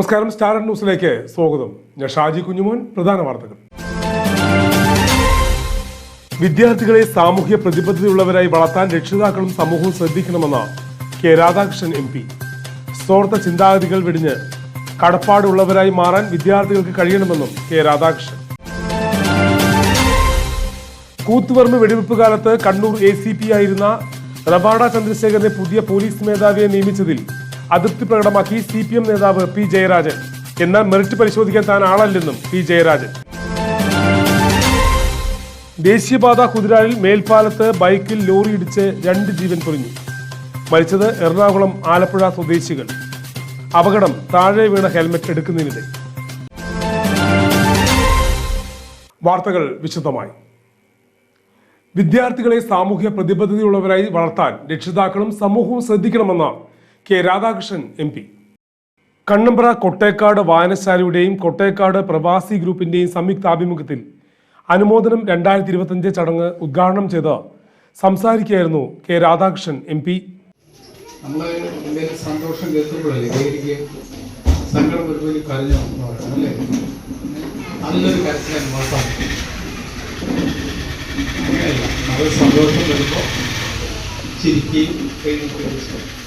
നമസ്കാരം സ്റ്റാർ ന്യൂസിലേക്ക് സ്വാഗതം. ഞാൻ ഷാജി കുഞ്ഞുമോൻ പ്രധാന വാർത്തകൾ. വിദ്യാർത്ഥികളെ സാമൂഹ്യ പ്രതിബദ്ധതയുള്ളവരായി വളർത്താൻ രക്ഷിതാക്കളും സമൂഹവും ശ്രദ്ധിക്കണമെന്ന് കെ രാധാകൃഷ്ണൻ എം പി. സ്വാർത്ഥ ചിന്താഗതികൾ വെടിഞ്ഞ് കടപ്പാടുള്ളവരായി മാറാൻ വിദ്യാർത്ഥികൾക്ക് കഴിയണമെന്നും കെ രാധാകൃഷ്ണൻ. കൂത്തുപറമ്പ് വെടിവെപ്പ് കാലത്ത് കണ്ണൂർ എ സി പി ആയിരുന്ന റബാഡ ചന്ദ്രശേഖരനെ പുതിയ പോലീസ് മേധാവിയെ നിയമിച്ചതിൽ അതൃപ്തി പ്രകടമാക്കി സി പി എം നേതാവ് പി ജയരാജൻ. എന്നാൽ മെറിറ്റ് പരിശോധിക്കാൻ താൻ ആളല്ലെന്നും പി ജയരാജൻ. ദേശീയപാത കുതിരാലിൽ മേൽപ്പാലത്ത് ബൈക്കിൽ ലോറി ഇടിച്ച് രണ്ട് ജീവൻ പൊലിഞ്ഞു. മരിച്ചത് എറണാകുളം ആലപ്പുഴ സ്വദേശികൾ. അപകടം താഴെ വീണ ഹെൽമറ്റ് എടുക്കുന്നതിനിടെ. വാർത്തകൾ വിശദമായി. വിദ്യാർത്ഥികളെ സാമൂഹ്യ പ്രതിബദ്ധതയുള്ളവരായി വളർത്താൻ രക്ഷിതാക്കളും സമൂഹവും ശ്രദ്ധിക്കണമെന്ന് K Radhakrishnan M P. Kannambra Kottekkad വായനശാലയുടെയും Kottekkad പ്രവാസി ഗ്രൂപ്പിന്റെയും സംയുക്ത ആഭിമുഖ്യത്തിൽ അനുമോദനം രണ്ടായിരത്തി ഇരുപത്തിയഞ്ച് ചടങ്ങ് ഉദ്ഘാടനം ചെയ്ത് സംസാരിക്കുകയായിരുന്നു കെ രാധാകൃഷ്ണൻ എം പി. നമ്മൾ സന്തോഷം വരുമ്പോൾ അല്ലേ? സന്തോഷം ചിരിക്കുകയും ചെയ്യും.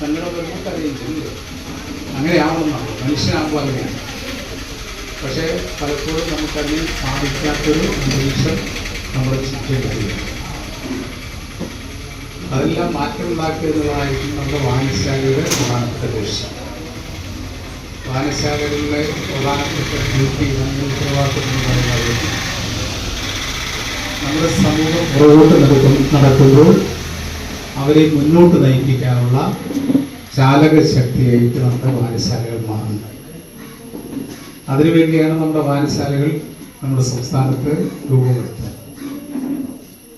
സങ്കടം വരുമ്പോൾ കരയും ചെയ്യില്ലേ അങ്ങനെയാവണമെന്നാണ് മനുഷ്യനാകുമ്പോൾ അങ്ങനെയാണ്. പക്ഷേ പലപ്പോഴും നമുക്കതിന് സാധിക്കാത്തൊരു അന്തരീക്ഷം നമ്മുടെ ചുറ്റും അതെല്ലാം മാറ്റമുണ്ടാക്കിയതായിരിക്കും നമ്മുടെ വായനശാലയുടെ പ്രധാനപ്പെട്ട ലക്ഷ്യം വായനശാലകളിലെ പ്രധാനപ്പെട്ട ഡ്യൂട്ടി നമ്മുടെ ഉത്തരവാദിത്വം എന്ന് പറയുന്നത് നമ്മുടെ സമൂഹം പുറകോട്ട് നടക്കും നടക്കുമ്പോൾ അവരെ മുന്നോട്ട് നയിപ്പിക്കാനുള്ള ചാലക ശക്തിയായിട്ട് നമ്മുടെ വായനശാലകൾ മാറുന്നത് അതിനുവേണ്ടിയാണ് നമ്മുടെ വായനശാലകൾ നമ്മുടെ സംസ്ഥാനത്ത് രൂപമെടുത്തത്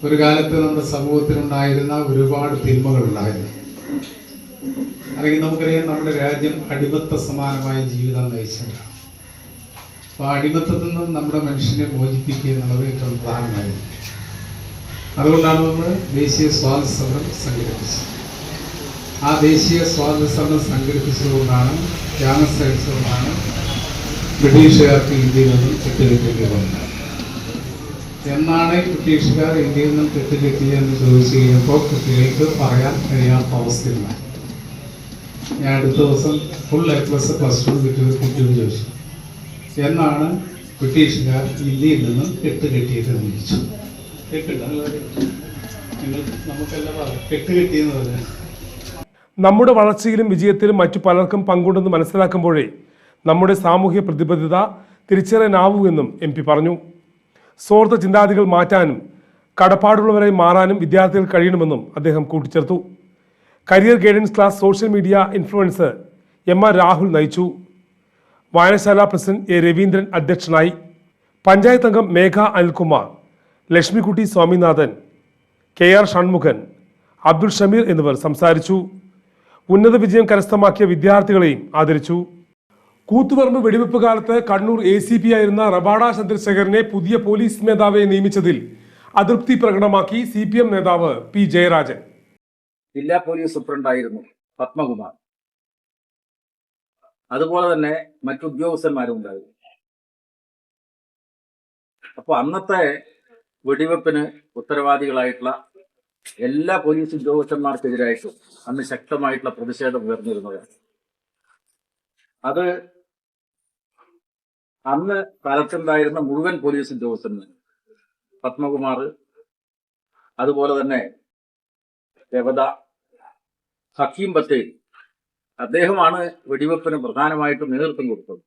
ഒരു കാലത്ത് നമ്മുടെ സമൂഹത്തിലുണ്ടായിരുന്ന ഒരുപാട് തിന്മകളുണ്ടായിരുന്നു അല്ലെങ്കിൽ നമുക്കറിയാം നമ്മുടെ രാജ്യം അടിമത്ത സമാനമായ ജീവിതം നയിച്ചവരാണ് അപ്പോൾ അടിമത്തത്തിൽ നിന്നും നമ്മുടെ മനുഷ്യനെ മോചിപ്പിക്കുക എന്നുള്ളത് ഏറ്റവും പ്രധാനമായിരുന്നു. അതുകൊണ്ടാണ് നമ്മൾ ദേശീയ സ്വാതന്ത്ര്യ സമരം സംഘടിപ്പിച്ചത്. ആ ദേശീയ സ്വാതന്ത്ര്യ സമരം സംഘടിപ്പിച്ചതുകൊണ്ടാണ് ത്യാഗം സഹിച്ചതുകൊണ്ടാണ് ബ്രിട്ടീഷുകാർക്ക് ഇന്ത്യയിൽ നിന്നും തെറ്റിലെത്തേണ്ടി വന്നത് എന്നാണ് ബ്രിട്ടീഷുകാർ ഇന്ത്യയിൽ നിന്നും കെട്ടുകെട്ടിയെന്ന് ചോദിച്ചു കഴിഞ്ഞപ്പോൾ കുട്ടികൾക്ക് പറയാൻ കഴിയാത്ത അവസ്ഥയില്ല. ഞാൻ അടുത്ത ദിവസം full A plus plus two കിട്ടിയത് കിട്ടിയെന്ന് ചോദിച്ചു. എന്നാണ് ബ്രിട്ടീഷുകാർ ഇന്ത്യയിൽ നിന്നും കെട്ടുകെട്ടിയതെന്ന് ചോദിച്ചു. നമ്മുടെ വളർച്ചയിലും വിജയത്തിലും മറ്റു പലർക്കും പങ്കുണ്ടെന്ന് മനസ്സിലാക്കുമ്പോഴേ നമ്മുടെ സാമൂഹ്യ പ്രതിബദ്ധത തിരിച്ചറിയാനാവൂ എന്നും എം പി പറഞ്ഞു. സ്വാർത്ഥ ചിന്താഗതികൾ മാറ്റാനും കടപ്പാടുള്ളവരായി മാറാനും വിദ്യാർത്ഥികൾ കഴിയണമെന്നും അദ്ദേഹം കൂട്ടിച്ചേർത്തു. Career guidance class social media influencer M R Rahul നയിച്ചു. വായനശാല പ്രസിഡന്റ് എ രവീന്ദ്രൻ അധ്യക്ഷനായി. പഞ്ചായത്ത് അംഗം മേഘ അനിൽകുമാർ. ലക്ഷ്മിക്കുട്ടി സ്വാമിനാഥൻ കെ ആർ ഷൺമുഖൻ അബ്ദുൾ ഷമീർ എന്നിവർ സംസാരിച്ചു. ഉന്നത വിജയം കരസ്ഥമാക്കിയ വിദ്യാർത്ഥികളെയും ആദരിച്ചു. കൂത്തുപറമ്പ് വെടിവെപ്പ് കാലത്ത് കണ്ണൂർ എ സി പി ആയിരുന്ന റബാഡ ചന്ദ്രശേഖരനെ പുതിയ പോലീസ് മേധാവിയെ നിയമിച്ചതിൽ അതൃപ്തി പ്രകടമാക്കി സി പി എം നേതാവ് പി ജയരാജൻ. ജില്ലാ പോലീസ് സൂപ്രണ്ടായിരുന്നു പത്മകുമാർ. അതുപോലെ തന്നെ മറ്റു ഉദ്യോഗസ്ഥന്മാരും ഉണ്ടായിരുന്നു. അപ്പോൾ അന്നത്തെ വെടിവെപ്പിന് ഉത്തരവാദികളായിട്ടുള്ള എല്ലാ പോലീസ് ഉദ്യോഗസ്ഥന്മാർക്കെതിരായിട്ടും അന്ന് ശക്തമായിട്ടുള്ള പ്രതിഷേധം ഉയർന്നിരുന്നത്. അത് അന്ന് സ്ഥലത്തുണ്ടായിരുന്ന മുഴുവൻ പോലീസ് ഉദ്യോഗസ്ഥന് പത്മകുമാർ അതുപോലെ തന്നെ ദേവത ഹക്കീം ബത്തേരി അദ്ദേഹമാണ് വെടിവെപ്പിന് പ്രധാനമായിട്ടും നേതൃത്വം കൊടുത്തത്.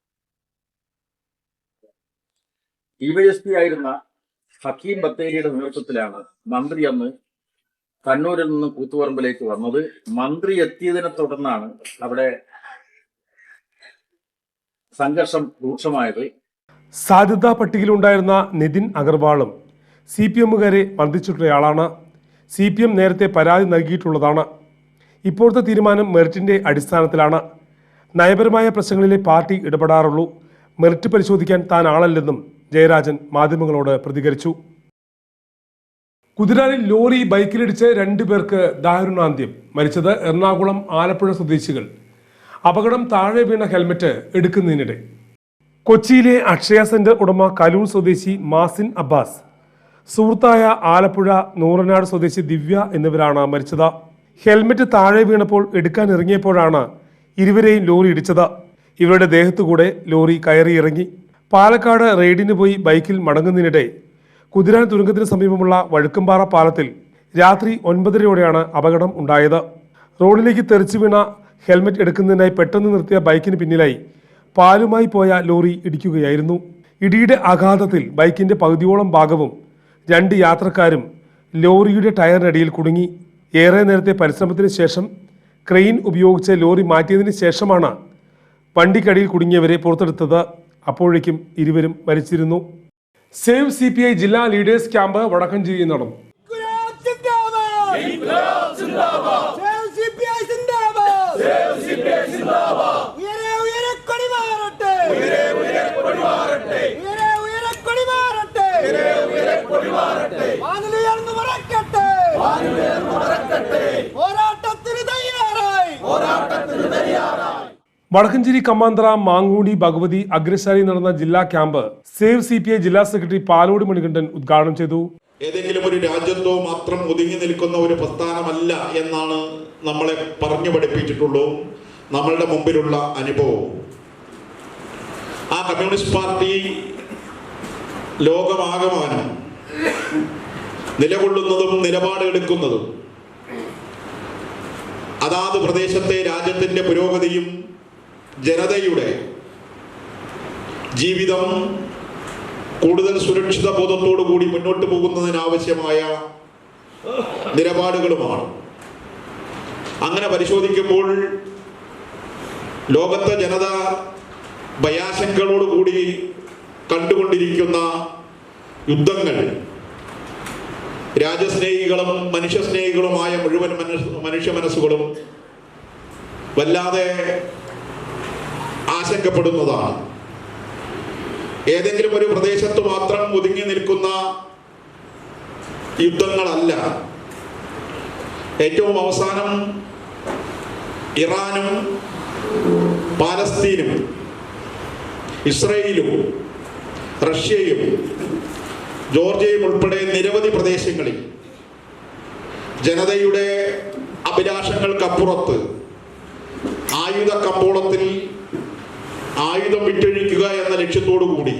ഡിവൈഎസ്പി ആയിരുന്ന ഹക്കീം ബത്തേരിയുടെ നേതൃത്വത്തിലാണ് മന്ത്രി അന്ന് കണ്ണൂരിൽ നിന്ന് കൂത്തുപറമ്പിലേക്ക് വന്നത്. മന്ത്രി എത്തിയതിനെ തുടർന്നാണ് അവിടെ സംഘർഷം രൂക്ഷമായത്. സാധ്യതാ പട്ടികയിലുണ്ടായിരുന്ന നിതിൻ അഗർവാളും സി പി എമ്മുകാരെ മർദ്ദിച്ചിട്ടുള്ളയാളാണ്. സി പി എം നേരത്തെ പരാതി നൽകിയിട്ടുള്ളതാണ്. ഇപ്പോഴത്തെ തീരുമാനം മെറിറ്റിന്റെ അടിസ്ഥാനത്തിലാണ്. നയപരമായ പ്രശ്നങ്ങളിലെ പാർട്ടി ഇടപെടാറുള്ളൂ. മെറിറ്റ് പരിശോധിക്കാൻ താൻ ആളല്ലെന്നും ജയരാജൻ മാധ്യമങ്ങളോട് പ്രതികരിച്ചു. കുതിരാനിൽ ലോറി ബൈക്കിലിടിച്ച് രണ്ടു പേർക്ക് ദാരുണാന്ത്യം. മരിച്ചത് എറണാകുളം ആലപ്പുഴ സ്വദേശികൾ. അപകടം താഴെ വീണ ഹെൽമറ്റ് എടുക്കുന്നതിനിടെ. കൊച്ചിയിലെ അക്ഷയ സെന്റർ ഉടമ കലൂർ സ്വദേശി മാസിൻ അബ്ബാസ്. സുഹൃത്തായ ആലപ്പുഴ നൂറനാട് സ്വദേശി ദിവ്യ എന്നിവരാണ് മരിച്ചത്. ഹെൽമറ്റ് താഴെ വീണപ്പോൾ എടുക്കാൻ ഇറങ്ങിയപ്പോഴാണ് ഇരുവരെയും ലോറി ഇടിച്ചത്. ഇവരുടെ ദേഹത്തുകൂടെ ലോറി കയറി ഇറങ്ങി പാലക്കാട് റെയ്ഡിന് പോയി ബൈക്കിൽ മടങ്ങുന്നതിനിടെ കുതിരാൻ തുരങ്കത്തിന് സമീപമുള്ള വഴുക്കമ്പാറ പാലത്തിൽ രാത്രി ഒൻപതരയോടെയാണ് അപകടം ഉണ്ടായത്. റോഡിലേക്ക് തെറിച്ചു വീണ ഹെൽമറ്റ് എടുക്കുന്നതിനായി പെട്ടെന്ന് നിർത്തിയ ബൈക്കിന് പിന്നിലായി പാലുമായി പോയ ലോറി ഇടിക്കുകയായിരുന്നു. ഇടിയുടെ ആഘാതത്തിൽ ബൈക്കിന്റെ പകുതിയോളം ഭാഗവും രണ്ട് യാത്രക്കാരും ലോറിയുടെ ടയറിനടിയിൽ കുടുങ്ങി. ഏറെ നേരത്തെ പരിശ്രമത്തിന് ശേഷം ക്രെയിൻ ഉപയോഗിച്ച് ലോറി മാറ്റിയതിന് ശേഷമാണ് വണ്ടിക്കടിയിൽ കുടുങ്ങിയവരെ പുറത്തെടുത്തത്. അപ്പോഴേക്കും ഇരുവരും മരിച്ചിരുന്നു. സേവ് സി പി ഐ ജില്ലാ ലീഡേഴ്സ് ക്യാമ്പ് വടക്കഞ്ചേരി നടന്നു. ഇൻക്ലാബ് വടക്കഞ്ചേരി കമാന്തറ മാങ്ങൂടി ഭഗവതി അഗ്രശാലി നടന്ന ജില്ലാ camp save C P I ജില്ലാ സെക്രട്ടറി പാലോട് മണികണ്ഠൻ ഉദ്ഘാടനം ചെയ്തു. ഏതെങ്കിലും ഒരു രാജ്യത്തോ മാത്രം ഒതുങ്ങി നിൽക്കുന്ന ഒരു പ്രസ്ഥാനമല്ല എന്നാണ് നമ്മളെ പറഞ്ഞു പഠിപ്പിച്ചിട്ടുള്ളൂ. നമ്മളുടെ മുമ്പിലുള്ള അനുഭവം. ആ കമ്മ്യൂണിസ്റ്റ് പാർട്ടി ലോകമാകമാനം നിലകൊള്ളുന്നതും നിലപാടെടുക്കുന്നതും അതാത് പ്രദേശത്തെ രാജ്യത്തിന്റെ പുരോഗതിയും ജനതയുടെ ജീവിതം കൂടുതൽ സുരക്ഷിത ബോധത്തോടു കൂടി മുന്നോട്ട് പോകുന്നതിനാവശ്യമായ നിലപാടുകളുമാണ്. അങ്ങനെ പരിശോധിക്കുമ്പോൾ ലോകത്തെ ജനത ഭയാശങ്കകളോടുകൂടി കണ്ടുകൊണ്ടിരിക്കുന്ന യുദ്ധങ്ങൾ രാജ്യസ്നേഹികളും മനുഷ്യസ്നേഹികളുമായ മുഴുവൻ മനുഷ്യ മനസ്സുകളും വല്ലാതെ ആശങ്കപ്പെടുന്നതാണ്. ഏതെങ്കിലും ഒരു പ്രദേശത്ത് മാത്രം ഒതുങ്ങി നിൽക്കുന്ന യുദ്ധങ്ങളല്ല. ഏറ്റവും അവസാനം ഇറാനും പാലസ്തീനും ഇസ്രയേലും റഷ്യയും ജോർജിയയും ഉൾപ്പെടെ നിരവധി പ്രദേശങ്ങളിൽ ജനതയുടെ അഭിലാഷങ്ങൾക്കപ്പുറത്ത് ആയുധ കമ്പോളത്തിൽ ആയുധം വിറ്റഴിക്കുക എന്ന ലക്ഷ്യത്തോടു കൂടി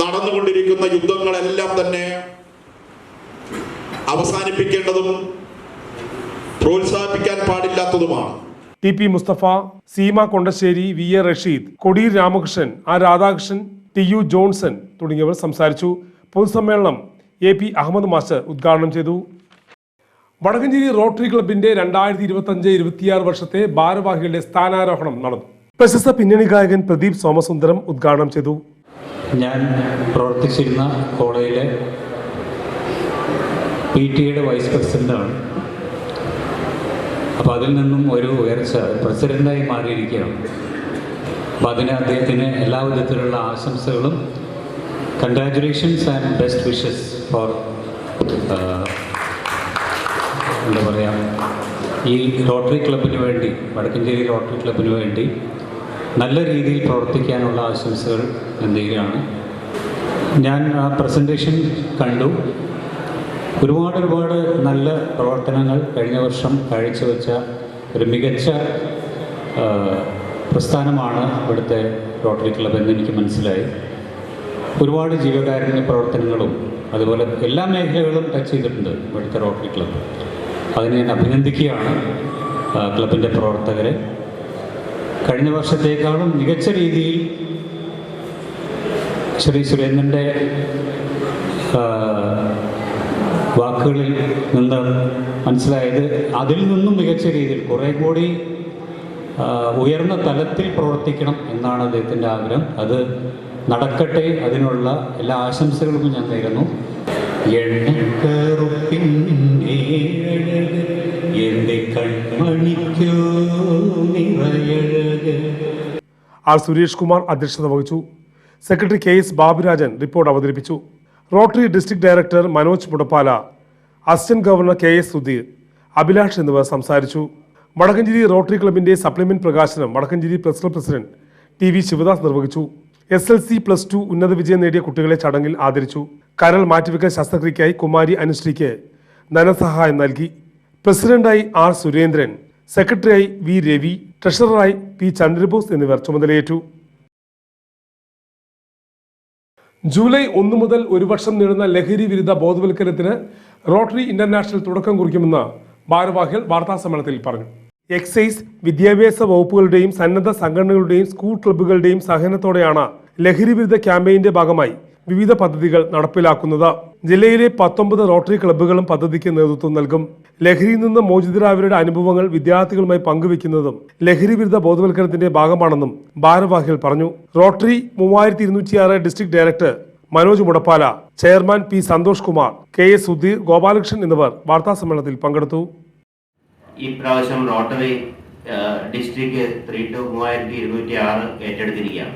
നടന്നുകൊണ്ടിരിക്കുന്ന യുദ്ധങ്ങളെല്ലാം തന്നെ അവസാനിപ്പിക്കേണ്ടതും പ്രോത്സാഹിപ്പിക്കാൻ പാടില്ലാത്തതുമാണ്. T P Musthafa Seema Kondassery V A Rasheed Kodiyil Ramakrishnan ആ രാധാകൃഷ്ണൻ ടി യു ജോൺസൺ തുടങ്ങിയവർ സംസാരിച്ചു. പൊതുസമ്മേളനം എ പി അഹമ്മദ് മാസ്റ്റർ ഉദ്ഘാടനം ചെയ്തു. വടക്കഞ്ചേരി റോട്ടറി ക്ലബിന്റെ രണ്ടായിരത്തി ഇരുപത്തി അഞ്ച് ഇരുപത്തിയാറ് വർഷത്തെ ഭാരവാഹികളുടെ സ്ഥാനാരോഹണം നടന്നു. പ്രശസ്ത പിന്നണി ഗായകൻ പ്രദീപ് സോമസുന്ദരം ഉദ്ഘാടനം ചെയ്തു. ഞാൻ പ്രവർത്തിച്ചിരുന്ന കോളേജിലെ പി ടിയുടെ വൈസ് പ്രസിഡന്റാണ്. അപ്പോൾ അതിൽ നിന്നും ഒരു ഉയർച്ച പ്രസിഡന്റായി മാറിയിരിക്കുകയാണ്. അപ്പോൾ അതിന് അദ്ദേഹത്തിന് എല്ലാ വിധത്തിലുള്ള ആശംസകളും. Congratulations and best wishes for എന്താ പറയുക ഈ ലോട്ടറി ക്ലബിന് വേണ്ടി വടക്കഞ്ചേരി ലോട്ടറി ക്ലബിന് വേണ്ടി നല്ല രീതിയിൽ പ്രവർത്തിക്കാനുള്ള ആശംസകൾ എന്തെങ്കിലുമാണ്? ഞാൻ ആ പ്രസന്റേഷൻ കണ്ടു. ഒരുപാട് ഒരുപാട് നല്ല പ്രവർത്തനങ്ങൾ കഴിഞ്ഞ വർഷം കാഴ്ചവെച്ച ഒരു മികച്ച പ്രസ്ഥാനമാണ് ഇവിടുത്തെ റോട്ടറി ക്ലബ് എന്ന് എനിക്ക് മനസ്സിലായി. ഒരുപാട് ജീവകാരുണ്യ പ്രവർത്തനങ്ങളും അതുപോലെ എല്ലാ മേഖലകളും ടച്ച് ചെയ്തിട്ടുണ്ട് ഇവിടുത്തെ റോട്ടറി ക്ലബ്ബ് അതിനെ ഞാൻ അഭിനന്ദിക്കുകയാണ് ക്ലബിന്റെ പ്രവർത്തകരെ. കഴിഞ്ഞ വർഷത്തേക്കാളും മികച്ച രീതിയിൽ ശ്രീ സുരേന്ദ്രന്റെ വാക്കുകളിൽ നിന്ന് മനസ്സിലായത് അതിൽ നിന്നും മികച്ച രീതിയിൽ കുറേ കൂടി ഉയർന്ന തലത്തിൽ പ്രവർത്തിക്കണം എന്നാണ് അദ്ദേഹത്തിന്റെ ആഗ്രഹം. അത് നടക്കട്ടെ അതിനുള്ള എല്ലാ ആശംസകളും ഞാൻ നേരുന്നു. എണ്ണക്കറുപ്പിന്റെ ആർ സുരേഷ് കുമാർ അധ്യക്ഷത വഹിച്ചു. Secretary K S Baburajan report അവതരിപ്പിച്ചു. Rotary district director Manoj Mudappala assistant governor K S Sudheer Abhilash എന്നിവർ സംസാരിച്ചു. വടക്കഞ്ചേരി റോട്ടറി ക്ലബിന്റെ സപ്ലിമെന്റ് പ്രകാശനം Vadakkanchery press club president T V Sivadas നിർവഹിച്ചു. S L C plus two ഉന്നത വിജയം നേടിയ കുട്ടികളെ ചടങ്ങിൽ ആദരിച്ചു. കരൾ മാറ്റിവെക്കൽ ശസ്ത്രക്രിയയ്ക്കായി കുമാരി അനുശ്രീക്ക് ധനസഹായം നൽകി. പ്രസിഡന്റായി ആർ സുരേന്ദ്രൻ സെക്രട്ടറിയായി വി രവി ട്രഷററായി പി ചന്ദ്രബോസ് എന്നിവർ ചുമതലയേറ്റു. ജൂലൈ ഒന്ന് മുതൽ ഒരു വർഷം നീളുന്ന ലഹരി വിരുദ്ധ ബോധവൽക്കരണത്തിന് റോട്ടറി ഇന്റർനാഷണൽ തുടക്കം കുറിക്കുമെന്ന് ഭാരവാഹികൾ വാർത്താസമ്മേളനത്തിൽ പറഞ്ഞു. എക്സൈസ് വിദ്യാഭ്യാസ വകുപ്പുകളുടെയും സന്നദ്ധ സംഘടനകളുടെയും സ്കൂൾ ക്ലബ്ബുകളുടെയും സഹകരണത്തോടെയാണ് ലഹരി വിരുദ്ധ ക്യാമ്പയിന്റെ ഭാഗമായി വിവിധ പദ്ധതികൾ നടപ്പിലാക്കുന്നത്. ജില്ലയിലെ പത്തൊമ്പത് റോട്ടറി ക്ലബ്ബുകളും പദ്ധതിക്ക് നേതൃത്വം നൽകും. ലഹരിയിൽ നിന്ന് മോചിതരായവരുടെ അനുഭവങ്ങൾ വിദ്യാർത്ഥികളുമായി പങ്കുവെക്കുന്നതും ലഹരി വിരുദ്ധ ബോധവൽക്കരണത്തിന്റെ ഭാഗമാണെന്നും ഭാരവാഹികൾ പറഞ്ഞു. റോട്ടറി മൂവായിരത്തി ഇരുന്നൂറ്റിയാറ് district director Manoj Mudappala chairman P Santhosh Kumar K S Sudheer Gopalakrishnan എന്നിവർ വാർത്താസമ്മേളനത്തിൽ പങ്കെടുത്തു. ഈ പ്രാവശ്യം റോട്ടറി ഡിസ്ട്രിക്ട് ത്രീ ടു മൂവായിരത്തി ഇരുന്നൂറ്റി ആറ് ഏറ്റെടുത്തിരിക്കുകയാണ്.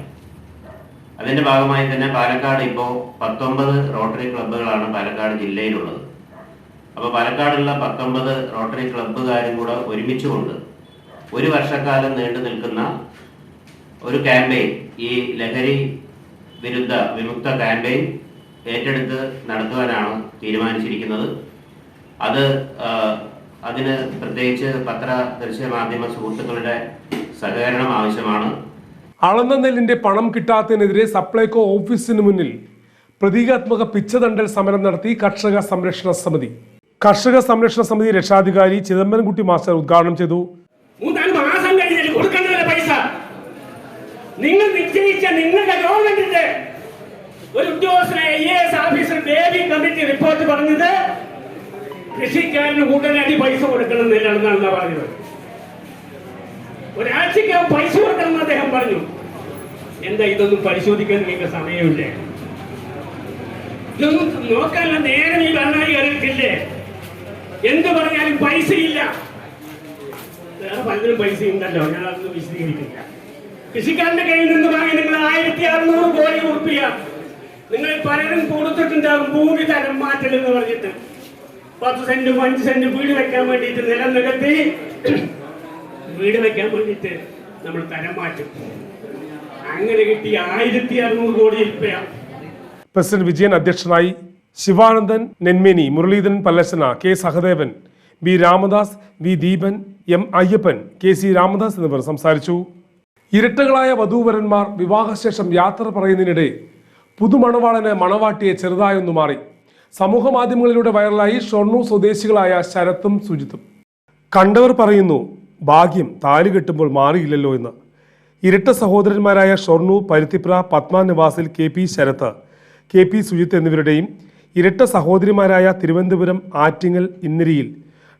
അതിന്റെ ഭാഗമായി തന്നെ പാലക്കാട് ഇപ്പോൾ പത്തൊമ്പത് റോട്ടറി ക്ലബ്ബുകളാണ് പാലക്കാട് ജില്ലയിലുള്ളത്. അപ്പോൾ പാലക്കാടുള്ള പത്തൊമ്പത് റോട്ടറി ക്ലബ്ബുകാരും കൂടെ ഒരുമിച്ചുകൊണ്ട് ഒരു വർഷക്കാലം നീണ്ടു നിൽക്കുന്ന ഒരു ക്യാമ്പയിൻ ഈ ലഹരി വിരുദ്ധ വിമുക്ത ക്യാമ്പയിൻ ഏറ്റെടുത്ത് നടത്തുവാനാണ് തീരുമാനിച്ചിരിക്കുന്നത്. അത് അതിന് പ്രത്യേകിച്ച് പത്ര ദൃശ്യ മാധ്യമ സുഹൃത്തുക്കളുടെ സഹകരണം ആവശ്യമാണ്. അളന്ന നെല്ലിന്റെ പണം കിട്ടാത്തതിനെതിരെ സപ്ലൈകോ ഓഫീസിന് മുന്നിൽ പ്രതീകാത്മക പിച്ചതണ്ടൽ സമരം നടത്തി കർഷക സംരക്ഷണ സമിതി. കർഷക സംരക്ഷണ സമിതി രക്ഷാധികാരി ചിദംബരംകുട്ടി മാസ്റ്റർ ഉദ്ഘാടനം ചെയ്തു. മാസം പൈസ. നിങ്ങൾ നിശ്ചയിച്ച നിങ്ങളുടെ ഗവൺമെന്റിന്റെ ഒരു ഉദ്യോഗസ്ഥനെ I officer Baby committee report പറഞ്ഞത് കൃഷിക്കാരന് ഉടനടി പൈസ കൊടുക്കണമെന്നില്ലെന്നാണ് പറഞ്ഞത്. ഒരാഴ്ചക്കകം പൈസ കൊടുക്കണമെന്ന് അദ്ദേഹം പറഞ്ഞു. എന്താ ഇതൊന്നും പരിശോധിക്കാൻ നിങ്ങൾക്ക് സമയമില്ലേ? ഇതൊന്നും നോക്കാനുള്ള നേരം ഈ ഭരണാധികാരികൾക്കില്ലേ എന്ത് പറഞ്ഞാലും പൈസ ഇല്ല വേറെ പലതിനും പൈസ ഉണ്ടല്ലോ ഞാൻ അതൊന്നും വിശദീകരിക്കില്ല. കൃഷിക്കാരന്റെ കയ്യിൽ നിന്ന് വാങ്ങി നിങ്ങൾ ആയിരത്തി അറുന്നൂറ് കോടി ഉറപ്പിയ നിങ്ങൾ പലരും കൊടുത്തിട്ടുണ്ടാകും ഭൂമി തരം മാറ്റൽ എന്ന് പറഞ്ഞിട്ട്. പത്ത് സെന്റും അഞ്ച് സെന്റും വീട് വെക്കാൻ വേണ്ടിയിട്ട് നിലം നികത്തി. വീട് വെക്കാൻ വേണ്ടിയിട്ട് നമ്മൾ തരം മാറ്റും. അങ്ങനെ കിട്ടി ആയിരത്തി അറുന്നൂറ് കോടി പ്രസിഡന്റ് വിജയൻ അധ്യക്ഷനായി Sivanandan Nenmeni Muraleedharan Pallassana K Sahadevan B Ramdas V Deepan M Ayyappan K C Ramdas എന്നിവർ സംസാരിച്ചു. ഇരട്ടകളായ വധൂവരന്മാർ വിവാഹശേഷം യാത്ര പറയുന്നതിനിടെ പുതുമണവാളന് മണവാട്ടിയെ ചെറുതായൊന്നു മാറി. സമൂഹ മാധ്യമങ്ങളിലൂടെ വൈറലായി ഷൊർണൂർ സ്വദേശികളായ ശരത്തും സുജിത്തും. കണ്ടവർ പറയുന്നു ഭാഗ്യം താലി കെട്ടുമ്പോൾ മാറിയില്ലല്ലോ എന്ന്. ഇരട്ട സഹോദരന്മാരായ Shoranur Paruthipra Padma നിവാസിൽ K P Sharath K P Sujith എന്നിവരുടെയും ഇരട്ട സഹോദരിമാരായ തിരുവനന്തപുരം ആറ്റിങ്ങൽ ഇന്നിരിയിൽ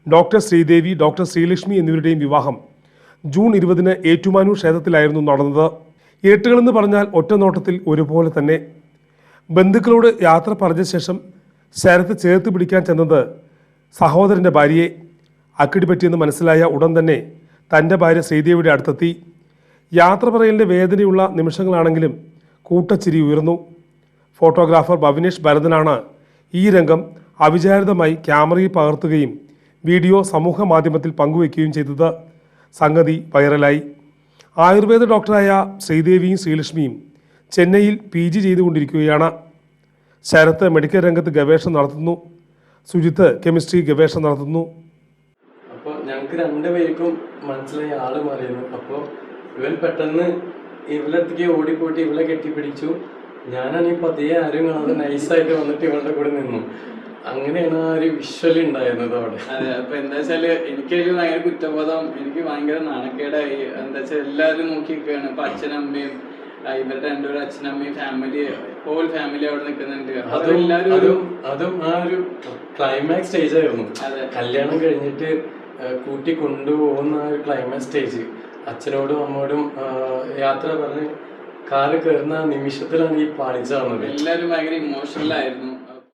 ഡോക്ടർ ശ്രീദേവി ഡോക്ടർ ശ്രീലക്ഷ്മി എന്നിവരുടെയും വിവാഹം ജൂൺ ഇരുപതിന് ഏറ്റുമാനൂർ ക്ഷേത്രത്തിലായിരുന്നു നടന്നത്. ഇരട്ടുകളെന്ന് പറഞ്ഞാൽ ഒറ്റ നോട്ടത്തിൽ ഒരുപോലെ തന്നെ. ബന്ധുക്കളോട് യാത്ര പറഞ്ഞ ശേഷം ശരത്ത് ചേർത്ത് പിടിക്കാൻ ചെന്നത് സഹോദരന്റെ ഭാര്യയെ. അക്കിടി പറ്റിയെന്ന് മനസ്സിലായ ഉടൻ തന്നെ തന്റെ ഭാര്യ ശ്രീദേവിയുടെ അടുത്തെത്തി. യാത്ര പറയലിന്റെ വേദനയുള്ള നിമിഷങ്ങളാണെങ്കിലും കൂട്ടച്ചിരി ഉയർന്നു. ഫോട്ടോഗ്രാഫർ ഭവനേഷ് ഭരതനാണ് ഈ രംഗം അവിചാരിതമായി ക്യാമറയിൽ പകർത്തുകയും വീഡിയോ സമൂഹ മാധ്യമത്തിൽ പങ്കുവയ്ക്കുകയും ചെയ്തത്. സംഗതി വൈറലായി. ആയുർവേദ ഡോക്ടറായ ശ്രീദേവിയും ശ്രീലക്ഷ്മിയും ചെന്നൈയിൽ പി ജി ചെയ്തുകൊണ്ടിരിക്കുകയാണ്. ശരത്ത് മെഡിക്കൽ രംഗത്ത് ഗവേഷണം നടത്തുന്നു. സുജിത്ത് കെമിസ്ട്രി ഗവേഷണം നടത്തുന്നു. അപ്പോൾ ഞങ്ങൾക്ക് രണ്ടുപേർക്കും മനസ്സിലായി ആൾ മാറിയിരുന്നു. അപ്പോൾ ഇവൻ പെട്ടെന്ന് ഇവളുടെ അടുത്തേക്ക് ഓടിപ്പോയിട്ട് ഇവളെ കെട്ടിപ്പിടിച്ചു. ഞാനാണെങ്കിൽ പതിയെ ആരും കാണാതെ നൈസായിട്ട് വന്നിട്ട് ഇവളുടെ കൂടെ നിന്നു. അങ്ങനെയാണ് ആ ഒരു വിഷ്വൽ ഉണ്ടായിരുന്നത് അവിടെ. അതെ അപ്പൊ എന്താ വെച്ചാൽ എനിക്കൊരു ഭയങ്കര കുറ്റബോധം എനിക്ക് ഭയങ്കര നാണക്കേടായി. എന്താ വെച്ചാൽ എല്ലാവരും നോക്കി നിൽക്കുകയാണ് ഇപ്പൊ അച്ഛനമ്മയും ഇവരുടെ രണ്ടുപേരും പേരും അമ്മയും ഫാമിലി ഹോൾ ഫാമിലി അവിടെ നിൽക്കുന്നുണ്ട്. അതെല്ലാവരും അതും എല്ലാവരും ഒരു അതും അതും ആ ഒരു ക്ലൈമാക്സ് സ്റ്റേജ് ആയിരുന്നു. അതെ. കല്യാണം കഴിഞ്ഞിട്ട് കൂട്ടി കൊണ്ടുപോകുന്ന ആ ഒരു ക്ലൈമാക്സ് സ്റ്റേജ് അച്ഛനോടും അമ്മയോടും യാത്ര പറഞ്ഞ് കാറ് കയറുന്ന നിമിഷത്തിലാണ് ഈ പാളിച്ച വന്നത് എല്ലാവരും ഭയങ്കര ഇമോഷണൽ ആയിരുന്നു.